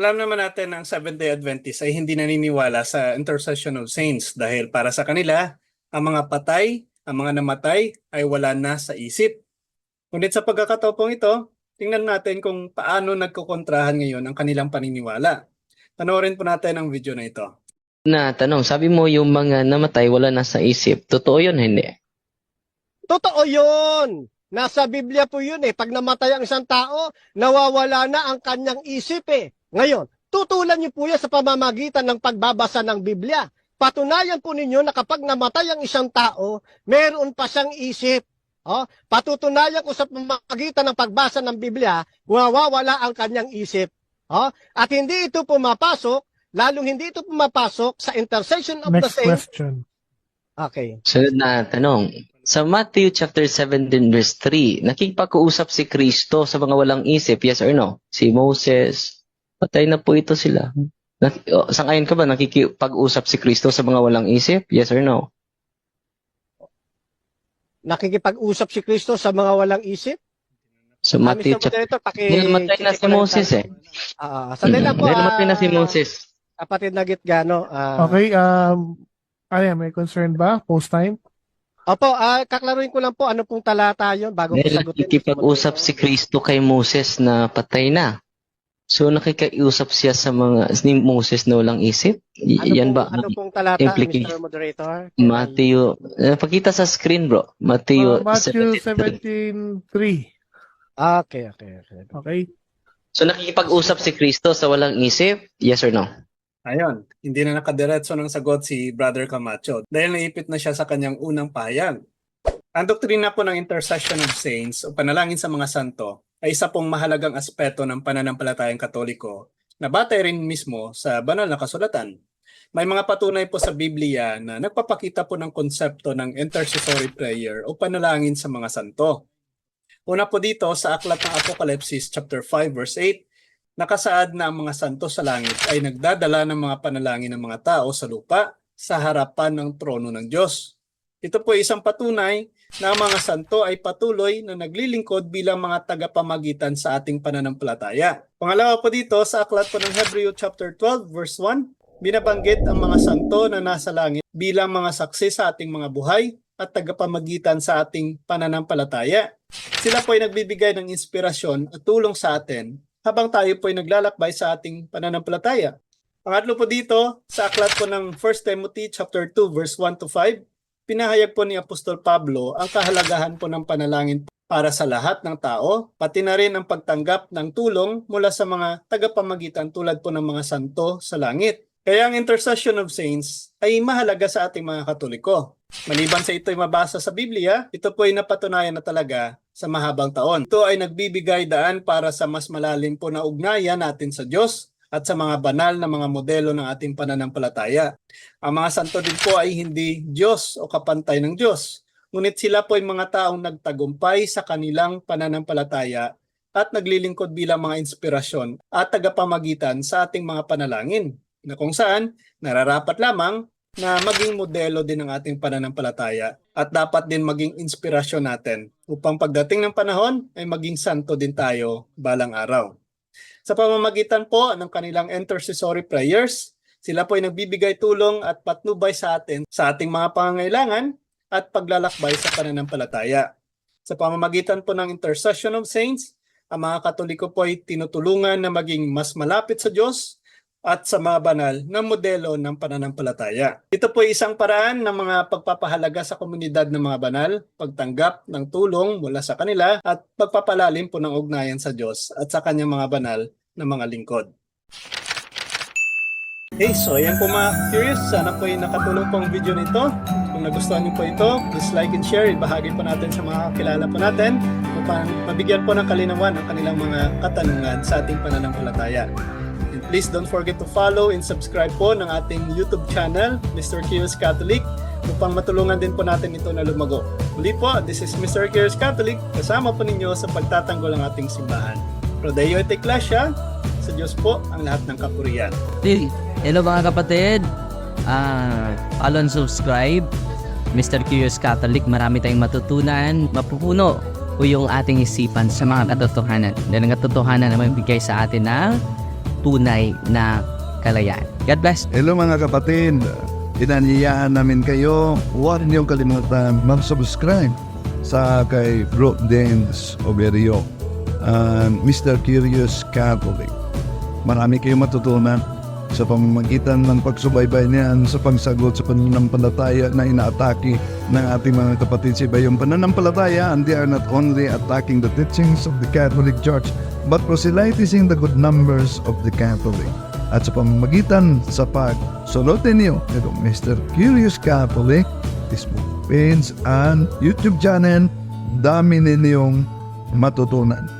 Alam naman natin ang Seventh-day Adventist ay hindi naniniwala sa intercession of saints dahil para sa kanila, ang mga patay, ang mga namatay ay wala na sa isip. Ngunit sa pagkakataong ito, tingnan natin kung paano nagkukontrahan ngayon ang kanilang paniniwala. Panoorin po natin ang video na ito. na tanong, sabi mo yung mga namatay wala na sa isip. Totoo yun, hindi? Totoo yun. Nasa Biblia po yun eh. Pag namatay ang isang tao, nawawala na ang kanyang isip eh. Ngayon, tutulan niyo po yan sa pamamagitan ng pagbabasa ng Biblia. Patunayan po ninyo na kapag namatay ang isang tao, meron pa siyang isip. Oh, patutunayan ko sa pamamagitan ng pagbasa ng Biblia, nawawala ang kanyang isip. Oh, at hindi ito pumapasok, lalong hindi ito pumapasok sa intercession of the Next saints. question. Okay. Sunod na tanong. Sa Matthew chapter 17 verse 3, nakikipag-uusap si Kristo sa mga walang isip, yes or no? Si Moses, patay na po ito sila. Nak- o, Sangayon ka ba nakikipag-usap si Kristo sa mga walang isip? Yes or no? Nakikipag-usap si Kristo sa mga walang isip. Sa Ah, Matthew Mr. chapter... Moderator, paki... Hindi, namatay na si Moses eh. Ah, sandali lang po. Dahil namatay na si ah, Moses. Kapatid na Gitgano. ah, Okay, um, Aya, may concern ba? Post time? Opo, ah, kaklaruin ko lang po ano pong talata yun bago ko sagutin. nakikipag-usap si Kristo kay Moses na patay na. So nakikiusap siya sa mga ni Moses na walang isip? Y- Ano yan pong, ba? ano ang pong talata, implication? Mr. Moderator? Matthew, eh, pakita sa screen bro. Matthew, Uh, Matthew 17:3. 17.3. Ah, okay, okay, okay. Okay. So nakikipag-usap si Kristo sa walang isip? Yes or no? Ayon, hindi na nakadiretso ng sagot si Brother Camacho dahil naipit na siya sa kanyang unang pahayag. Ang doktrina po ng intercession of saints o panalangin sa mga santo ay isa pong mahalagang aspeto ng pananampalatayang katoliko na batay rin mismo sa banal na kasulatan. May mga patunay po sa Biblia na nagpapakita po ng konsepto ng intercessory prayer o panalangin sa mga santo. Una po dito sa aklat ng Apocalypse chapter 5 verse 8 nakasaad na ang mga santo sa langit ay nagdadala ng mga panalangin ng mga tao sa lupa sa harapan ng trono ng Diyos. Ito po ay isang patunay na ang mga santo ay patuloy na naglilingkod bilang mga tagapamagitan sa ating pananampalataya. Pangalawa po dito sa aklat po ng Hebreo chapter 12 verse 1, binabanggit ang mga santo na nasa langit bilang mga saksi sa ating mga buhay at tagapamagitan sa ating pananampalataya. Sila po ay nagbibigay ng inspirasyon at tulong sa atin habang tayo po ay naglalakbay sa ating pananampalataya. Pangatlo po dito, sa aklat po ng 1 Timothy chapter 2 verse 1 to 5, pinahayag po ni Apostol Pablo ang kahalagahan po ng panalangin para sa lahat ng tao, pati na rin ang pagtanggap ng tulong mula sa mga tagapamagitan tulad po ng mga santo sa langit. Kaya ang intercession of saints ay mahalaga sa ating mga katoliko. Maliban sa ito'y mabasa sa Biblia, ito po ay napatunayan na talaga sa mahabang taon. Ito ay nagbibigay daan para sa mas malalim po na ugnayan natin sa Diyos at sa mga banal na mga modelo ng ating pananampalataya. Ang mga santo din po ay hindi Diyos o kapantay ng Diyos, ngunit sila po ay mga taong nagtagumpay sa kanilang pananampalataya at naglilingkod bilang mga inspirasyon at tagapamagitan sa ating mga panalangin, na kung saan nararapat lamang na maging modelo din ng ating pananampalataya at dapat din maging inspirasyon natin upang pagdating ng panahon ay maging santo din tayo balang araw. Sa pamamagitan po ng kanilang intercessory prayers, sila po ay nagbibigay tulong at patnubay sa atin sa ating mga pangangailangan at paglalakbay sa pananampalataya. Sa pamamagitan po ng intercession of saints, ang mga katoliko po ay tinutulungan na maging mas malapit sa Diyos at sa mga banal na modelo ng pananampalataya. Ito po ay isang paraan ng mga pagpapahalaga sa komunidad ng mga banal, pagtanggap ng tulong mula sa kanila at pagpapalalim po ng ugnayan sa Diyos at sa kanyang mga banal na mga lingkod. Okay, so ayan po mga curious. Sana po ay nakatulong po ang video nito. Kung nagustuhan niyo po ito, please like and share. Ibahagi po natin sa mga kakilala po natin upang mabigyan po ng kalinawan ang kanilang mga katanungan sa ating pananampalataya. And please don't forget to follow and subscribe po ng ating YouTube channel, Mr. Curious Catholic, upang matulungan din po natin ito na lumago. Muli po, this is Mr. Curious Catholic, kasama po ninyo sa pagtatanggol ng ating simbahan. Prodeo et Ecclesia, sa Diyos po ang lahat ng kapuriyan. Hello mga kapatid. Ah, follow and subscribe. Mr. Curious Catholic, marami tayong matutunan, mapupuno po yung ating isipan sa mga katotohanan. Dahil ang katotohanan naman bigay sa atin ng tunay na kalayaan. God bless. Hello mga kapatid, inaniyaan namin kayo, huwag niyong kalimutan mag-subscribe sa kay Bro Dens Oberio and Mr. Curious Catholic. Marami kayong matutunan sa pamamagitan ng pagsubaybay niyan sa pagsagot sa pananampalataya na inaatake ng ating mga kapatid sa iba. Yung pananampalataya, and they are not only attacking the teachings of the Catholic Church, but proselytizing the good numbers of the Catholic. At sa pamamagitan sa pagsunod ninyo nito Mr. Curious Catholic, Facebook page and YouTube channel, dami ninyong matutunan.